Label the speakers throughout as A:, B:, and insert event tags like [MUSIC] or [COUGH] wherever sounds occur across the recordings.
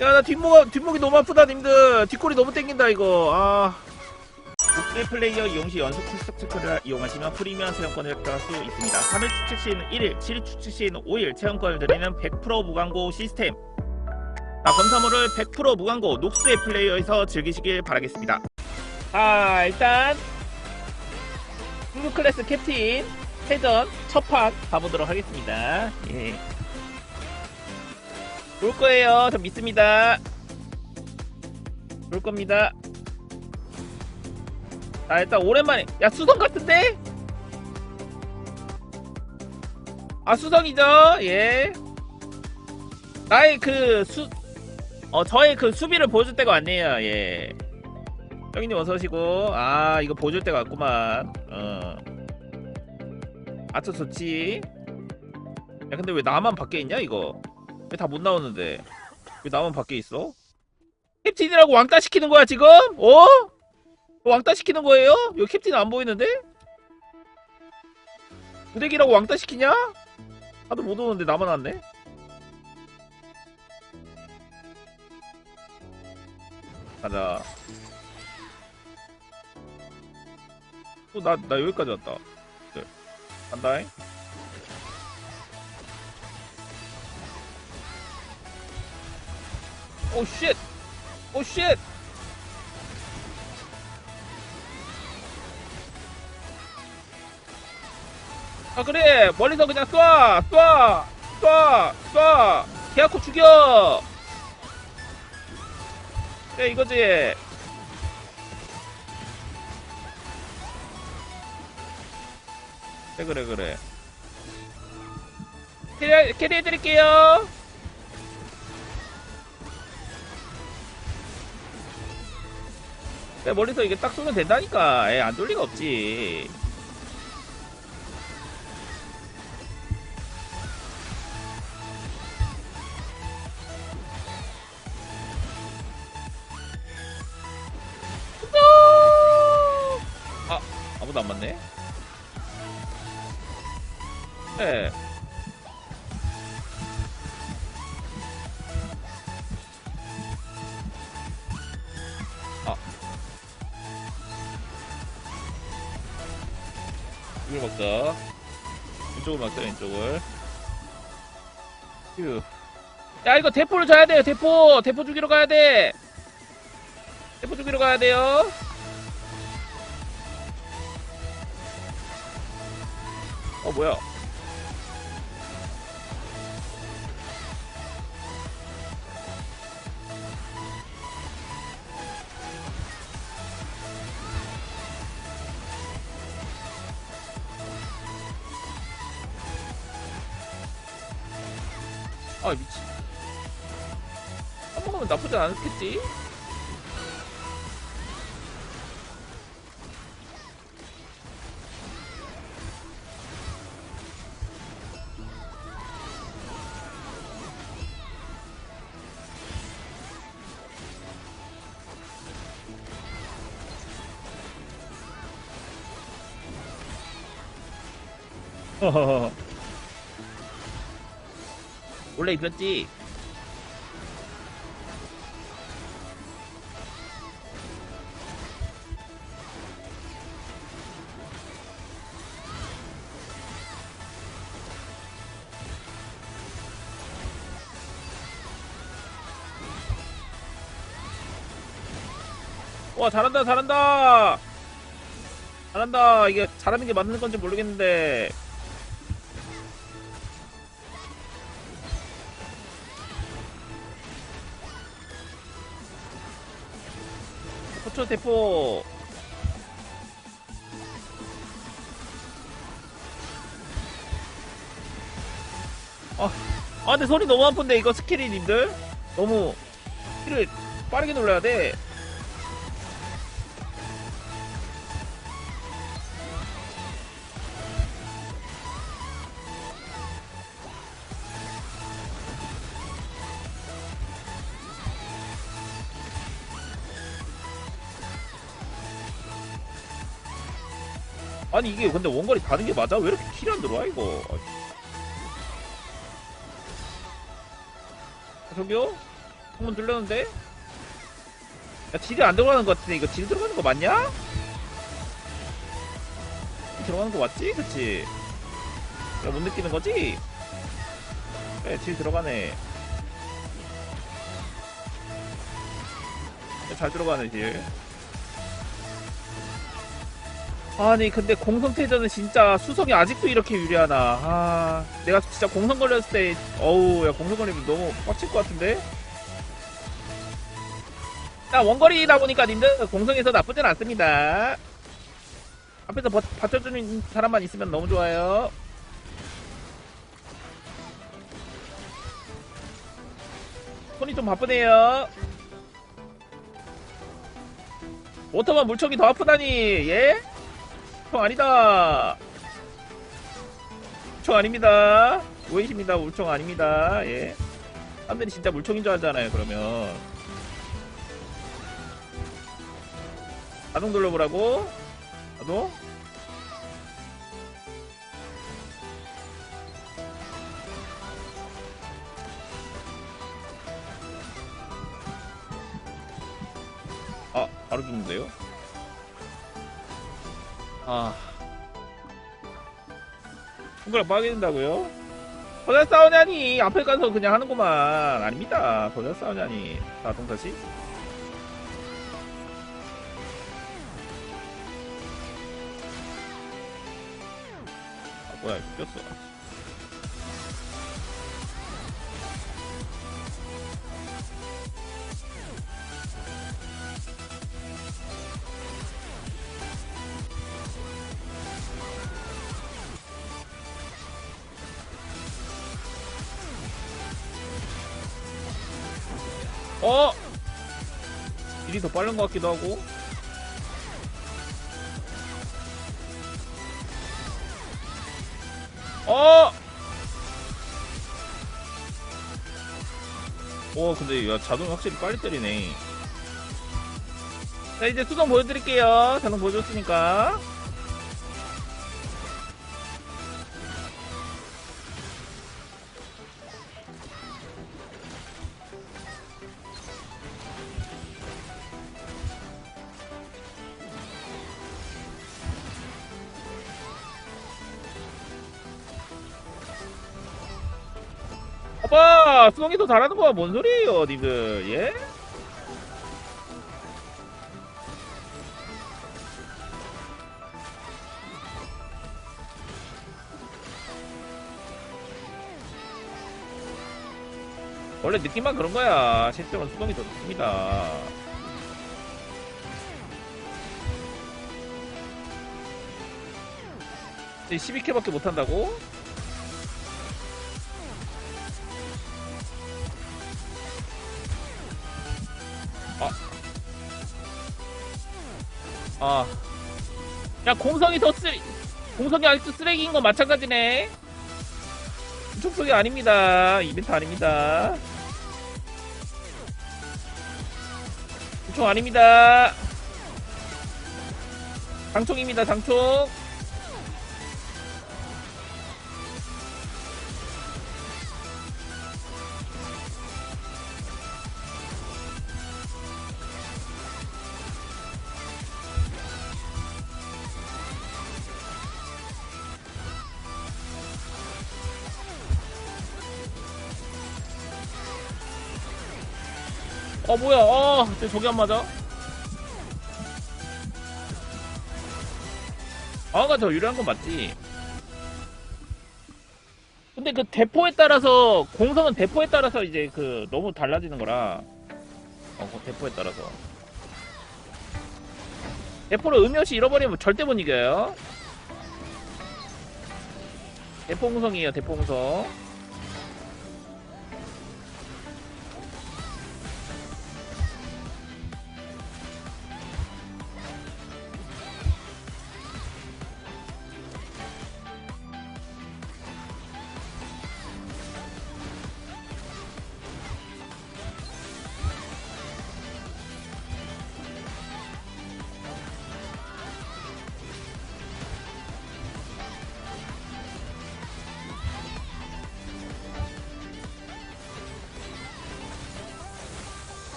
A: 야, 나 뒷목, 뒷목이 너무 아프다, 님들. 뒷골이 너무 땡긴다, 이거. 아. 국내 플레이어 이용 시 연속 출석 체크를 이용하시면 프리미엄 체험권을 획득할 수 있습니다. 3일 추측 시에는 1일, 7일 추측 시에는 5일 체험권을 드리는 100% 무광고 시스템. 자, 검사물을 100% 무광고 녹스의 플레이어에서 즐기시길 바라겠습니다. 아, 일단 블루 클래스 캡틴 회전 첫 판 가보도록 하겠습니다. 예. 올 거예요. 저 믿습니다. 올 겁니다. 자, 일단 오랜만에. 야, 수성 같은데? 아, 수성이죠? 예. 나의 그 수, 어, 저의 그 수비를 보여줄 때가 왔네요. 예. 형님 어서 오시고. 아, 이거 보여줄 때가 왔구만. 어. 아저 좋지. 야, 근데 왜 나만 밖에 있냐, 이거? 왜 다 못 나오는데? 왜 나만 밖에 있어? 캡틴이라고 왕따 시키는 거야, 지금? 어? 왕따 시키는 거예요? 여기 캡틴 안 보이는데? 부대기라고 왕따 시키냐? 하도 못 오는데 나만 왔네? 가자. 또 나, 나 여기까지 왔다. 네. 간다잉. 오, 쉣! 오, 쉣! 아, 그래! 멀리서 그냥 쏴! 쏴! 쏴! 쏴! 개아코 죽여! 그래, 이거지. 그래, 그래, 그래. 캐리, 캐리 해드릴게요! 멀리서 이게 딱 쏘면 된다니까. 에, 안돌 리가 없지. 아, 아무도 안 맞네. 네. 이걸 먹자. 왼쪽을 먹자, 왼쪽을. 휴. 야, 이거 대포를 줘야 돼요, 대포! 대포 죽이러 가야 돼! 대포 죽이러 가야 돼요. 어 뭐야? 아 미친. 한 번만 나쁘지 않겠지? [LAUGHS] 원래 입혔지? 와 잘한다 잘한다. 잘한다. 이게 잘하는 게 맞는 건지 모르겠는데 포초 대포. 아, 아 근데 소리 너무 아픈데 이거 스킬이 님들? 너무 스킬을 빠르게 눌러야 돼 아니 이게 근데 원거리 가는 게 맞아? 왜 이렇게 킬이 안 들어와 이거 아, 저기요? 한번 뚫렸는데? 야, 딜이 안 들어가는 것 같은데, 이거 딜 들어가는 거 맞냐? 딜 들어가는 거 맞지? 그치? 내가 못 느끼는 거지? 그래, 딜 들어가네. 야, 잘 들어가네, 딜. 아니, 근데 공성태전은 진짜 수성이 아직도 이렇게 유리하나. 아, 내가 진짜 공성 걸렸을 때, 어우, 야, 공성 걸리면 너무 빡칠 것 같은데? 자, 원거리다 보니까 님들 공성에서 나쁘진 않습니다. 앞에서 버, 받쳐주는 사람만 있으면 너무 좋아요. 손이 좀 바쁘네요. 오토만 물총이 더 아프다니, 예? 총 아니다. 물총 아닙니다. 오해십니다. 물총 아닙니다. 예. 사람들이 진짜 물총인 줄 알잖아요, 그러면. 자동 돌려보라고? 자동? 아, 바로 죽는데요? 아. 손가락 빠진다고요? 더잘 싸우냐니! 앞에 가서 그냥 하는구만. 아닙니다. 더잘 싸우냐니. 자, 동사시. 아, 뭐야, 꼈어. 어! 빠른 것 같기도 하고. 어! 오, 근데 야, 자동 확실히 빨리 때리네. 자, 이제 수동 보여드릴게요. 자동 보여줬으니까. 수동이 더 잘하는 거야. 뭔 소리예요, 니들. 예? 원래 느낌만 그런 거야. 실제로는 수동이 더 좋습니다. 이제 12K밖에 못한다고? 공성이 더 쓰레, 공성이 아직도 쓰레기인 건 마찬가지네. 촉속이 아닙니다. 이벤트 아닙니다. 총 아닙니다. 장총입니다, 장총. 어, 뭐야, 어, 쟤 저기 안 맞아? 아가 더 유리한 건 맞지. 근데 그 대포에 따라서, 공성은 대포에 따라서 이제 그, 너무 달라지는 거라. 어, 그 대포에 따라서. 대포를 음이없이 잃어버리면 절대 못 이겨요. 대포 공성이에요, 대포 공성.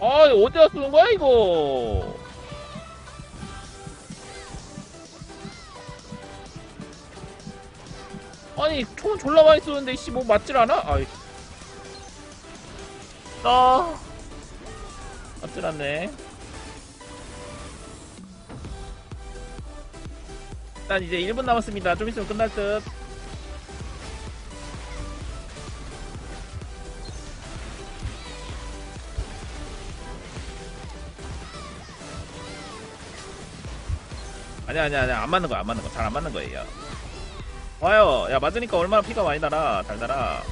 A: 아 어디다 쓰는 거야 이거? 아니 총은 졸라 많이 쏘는데 씨 뭐 맞질 않아? 아이. 아. 맞질 않네. 일단 이제 1분 남았습니다. 좀 있으면 끝날 듯 아니야 아니야 아니야. 안 맞는 거야 안 맞는 거. 잘 안 맞는 거예요 와요. 야 맞으니까 얼마나 피가 많이 달아. 잘 달아.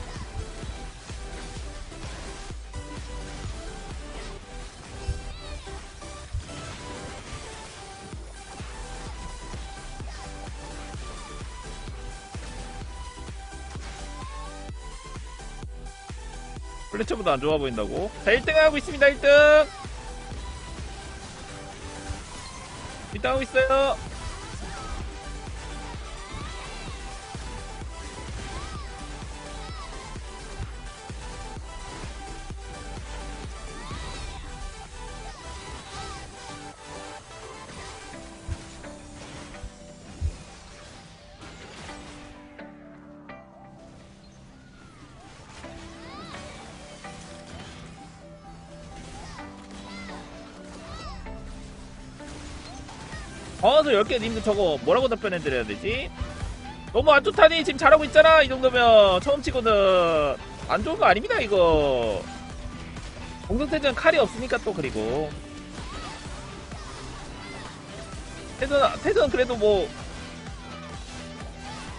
A: 플래처보다 안 좋아 보인다고? 자 1등 하고 있습니다 1등 1등 하고 있어요 광화서 10개 님들 저거 뭐라고 답변해드려야 되지? 너무 안 좋다니 지금 잘하고 있잖아 이 정도면. 처음 치고는. 안 좋은 거 아닙니다 이거. 공성태전 칼이 없으니까 또 그리고. 태전 태전 그래도 뭐.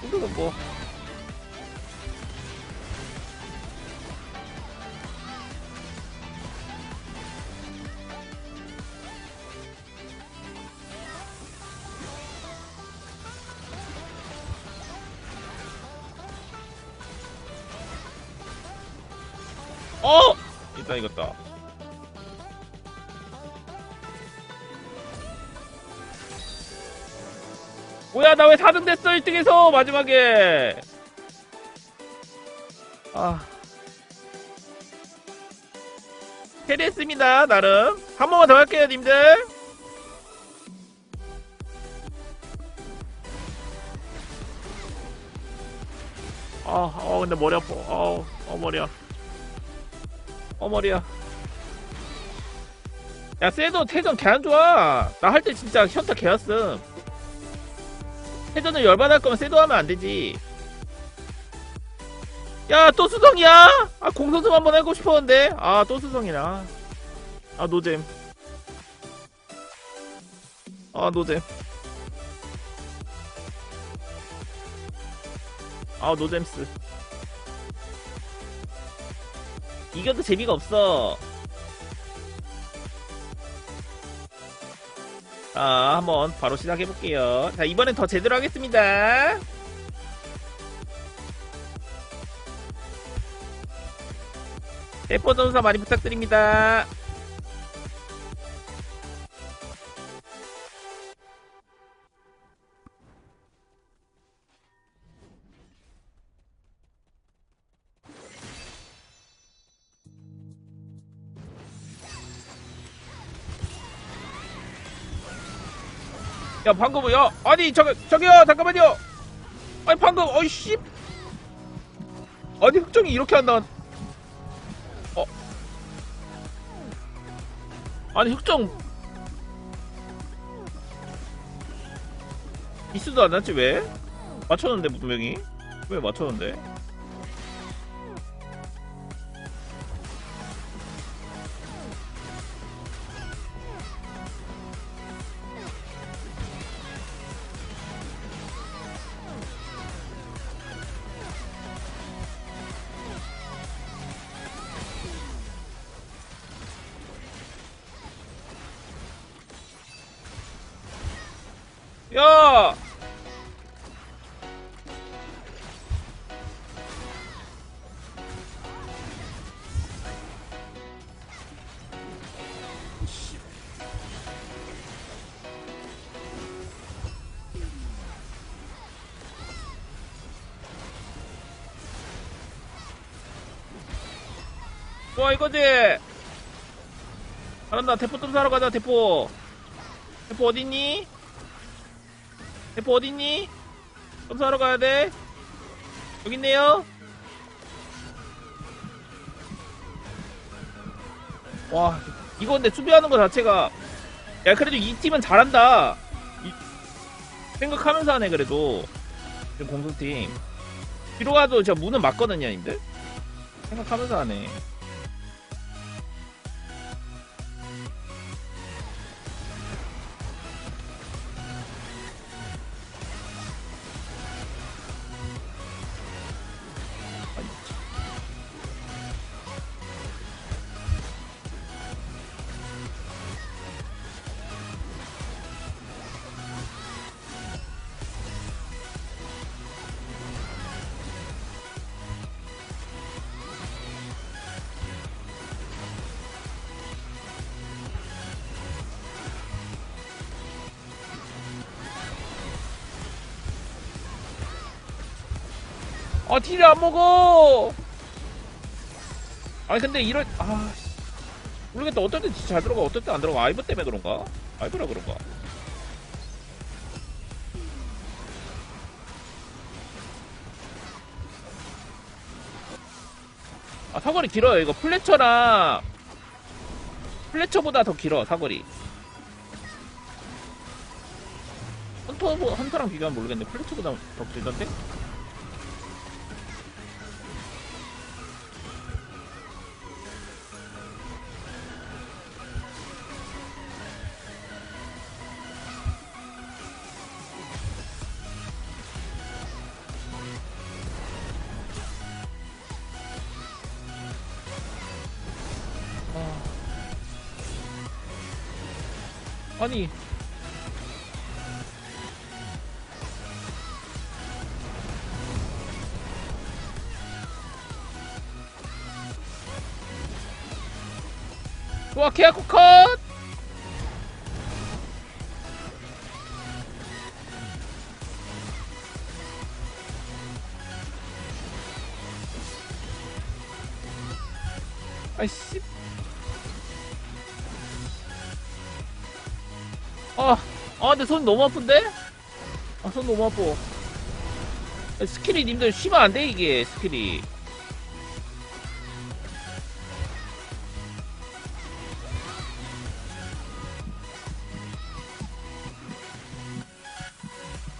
A: 이거는 뭐 이겼다. 뭐야, 나 왜 4등 됐어, 1등에서, 마지막에. 아. 캐리했습니다, 나름. 한 번만 더 할게요, 님들. 아, 어, 근데 머리 아파. 어, 어, 머리 야. 어 머리야. 야 쎄도 태전 개 안 좋아. 나 할 때 진짜 현타 개였음. 태전을 열받을 거면 쎄도 하면 안 되지. 야 또 수성이야? 아 공선수 한번 해고 싶었는데. 아 또 수성이라 아 노잼. 아 노잼. 아 노잼스 이겨도 재미가 없어. 자, 한번 바로 시작해볼게요. 자, 이번엔 더 제대로 하겠습니다. 대포 전사 많이 부탁드립니다. 야 방금 야 아니 저기 저기요 잠깐만요. 아니 방금 어이씨. 아니 흑정이 이렇게 한다 어. 아니 흑정. 미스도 안 났지 왜? 맞췄는데 분명히. 왜 맞췄는데 좋아 이거지? 잘한다. 대포 좀 사러 가자 대포. 대포 어딨니? 대포 어딨니? 좀 사러 가야 돼. 여기 있네요. 와 이거 근데 수비하는 거 자체가. 야 그래도 이 팀은 잘한다. 이- 생각하면서 하네 그래도. 지금 공수팀. 뒤로 가도 저 문은 맞거든요 님들 생각하면서 하네 아 딜을 안 먹어? 아니 근데 이럴 아 씨. 모르겠다. 어떨 때 잘 들어가? 어떨 때 안 들어가? 아이브 때문에 그런가? 아이브라 그런가? 아 사거리 길어요. 이거 플래처랑 플래처보다 더 길어 사거리. 헌터 헌터랑 비교하면 모르겠는데 플래처보다 더 길던데 아. 아니 좋아 케아코 컷 아이 씨 아, 아, 근데 손 너무 아픈데? 아, 손 너무 아파. 야, 스킬이 님들 쉬면 안 돼, 이게, 스킬이.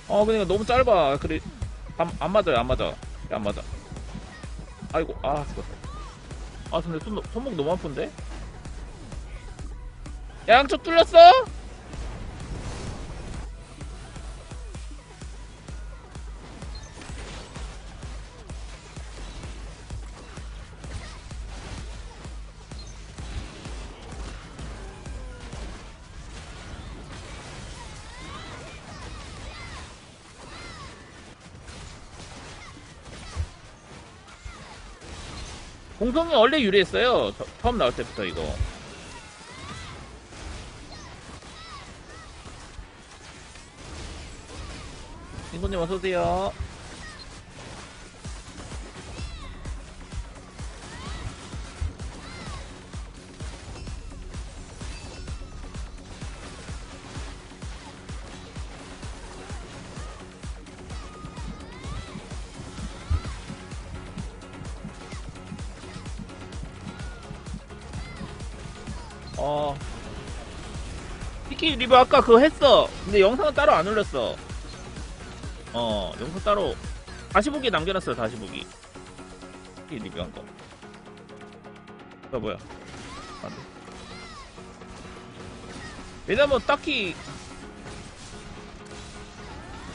A: 아, 그러니까 너무 짧아. 그래, 안, 안 맞아요, 안 맞아. 안 맞아. 아이고, 아, 죽었어. 아, 근데 손, 손목 너무 아픈데? 양쪽 뚫렸어? 공성이 원래 유리했어요. 처- 처음 나올 때부터 이거. 인손님 어서 오세요. 어. 피키 리뷰 아까 그거 했어. 근데 영상은 따로 안 올렸어. 어, 영상 따로 다시 보기 남겨놨어요. 다시 보기. 피키 리뷰한 거. 어 뭐야? 안 돼. 왜냐면 딱히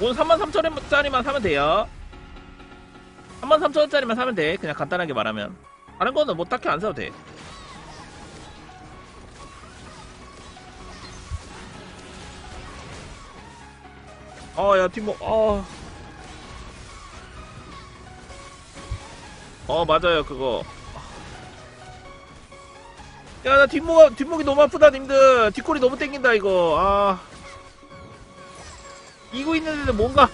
A: 오늘 33,000원짜리만 사면 돼요. 33,000원짜리만 사면 돼. 그냥 간단하게 말하면. 다른 거는 뭐 딱히 안 사도 돼. 어, 야, 팀목, 어. 어, 맞아요, 그거. 야, 나 뒷목, 뒷목이 너무 아프다, 님들. 뒷골이 너무 땡긴다, 이거. 아. 이고 있는데도 뭔가,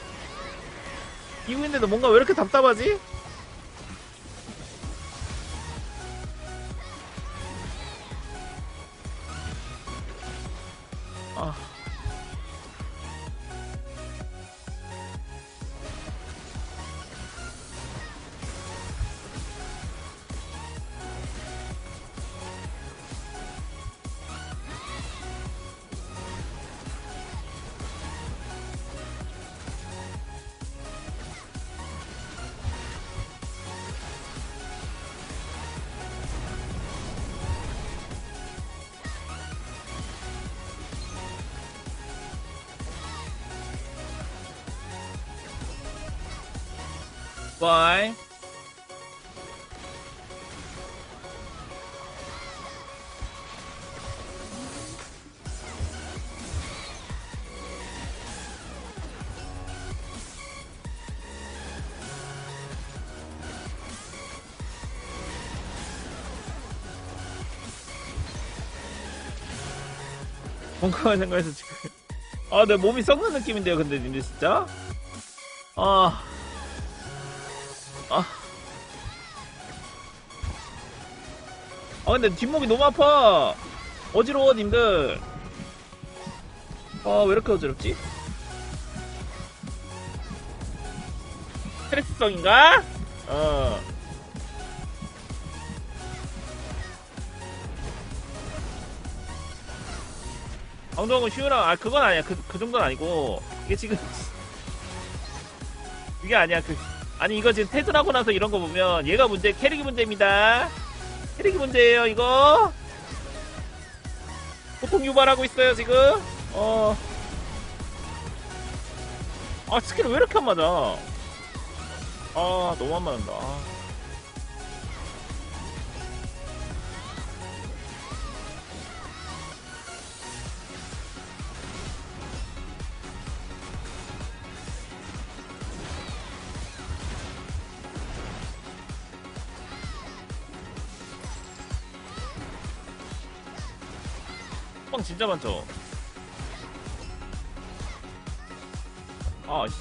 A: 이고 있는데도 뭔가 왜 이렇게 답답하지? 바이. 건강한 생각해서 지금 아 내 몸이 썩는 느낌인데요 근데 님들 진짜 아 아. 아 근데 뒷목이 너무 아파. 어지러워 님들. 아 왜 이렇게 어지럽지? 스트레스성인가? 어. 방송은 쉬우라 아 그건 아니야. 그, 그 정도는 아니고. 이게 지금 [LAUGHS] 이게 아니야. 그 아니 이거 지금 퇴근하고 나서 이런 거 보면 얘가 문제 캐릭이 문제입니다 캐릭이 문제예요 이거. 보통 유발하고 있어요 지금. 어. 아 스킬 왜 이렇게 안 맞아? 아 너무 안 맞는다 아. 빵 진짜 많죠 아 씨.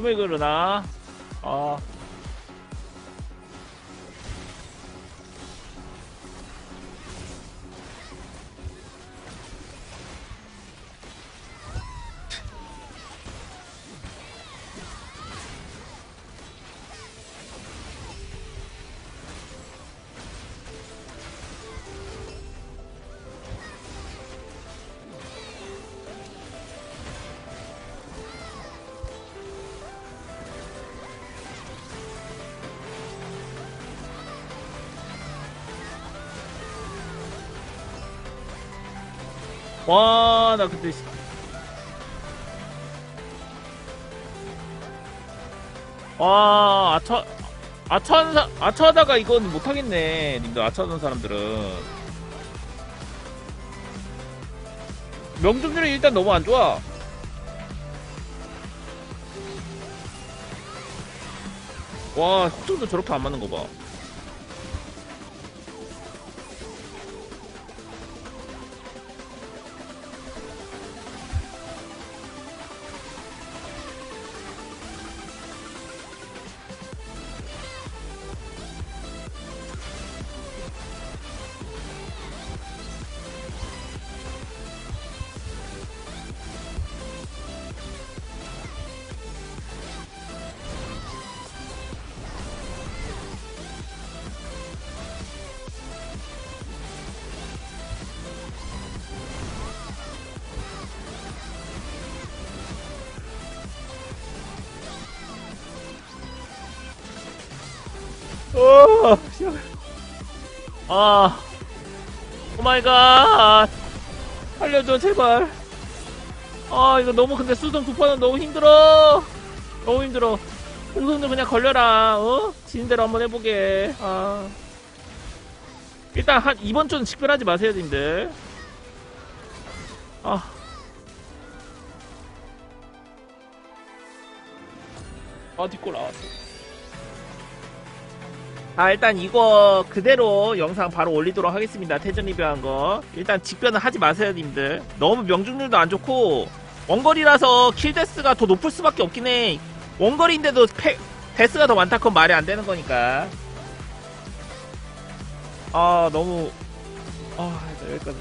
A: 왜 그러나 아 와, 나 그때. 씨- 와, 아처, 아처하는 사, 아처하다가 이건 못하겠네. 님들 아처하는 사람들은. 명중률이 일단 너무 안 좋아. 와, 혹정도 저렇게 안 맞는 거 봐. 아, 오 마이 갓. 살려줘, 제발. 아, 이거 너무 근데 수성 두 판은 너무 힘들어. 너무 힘들어. 공성도 그냥 걸려라, 어? 지는 대로 한번 해보게. 아. 일단 한, 이번 주는 식별하지 마세요, 님들. 아. 아, 뒷골 나왔어. 아 일단 이거 그대로 영상 바로 올리도록 하겠습니다. 태전 리뷰한 거. 일단 직변은 하지 마세요 님들. 너무 명중률도 안 좋고 원거리라서 킬데스가 더 높을 수밖에 없긴 해. 원거리인데도 패, 데스가 더 많다 그건 말이 안 되는 거니까. 아 너무 아 여기까지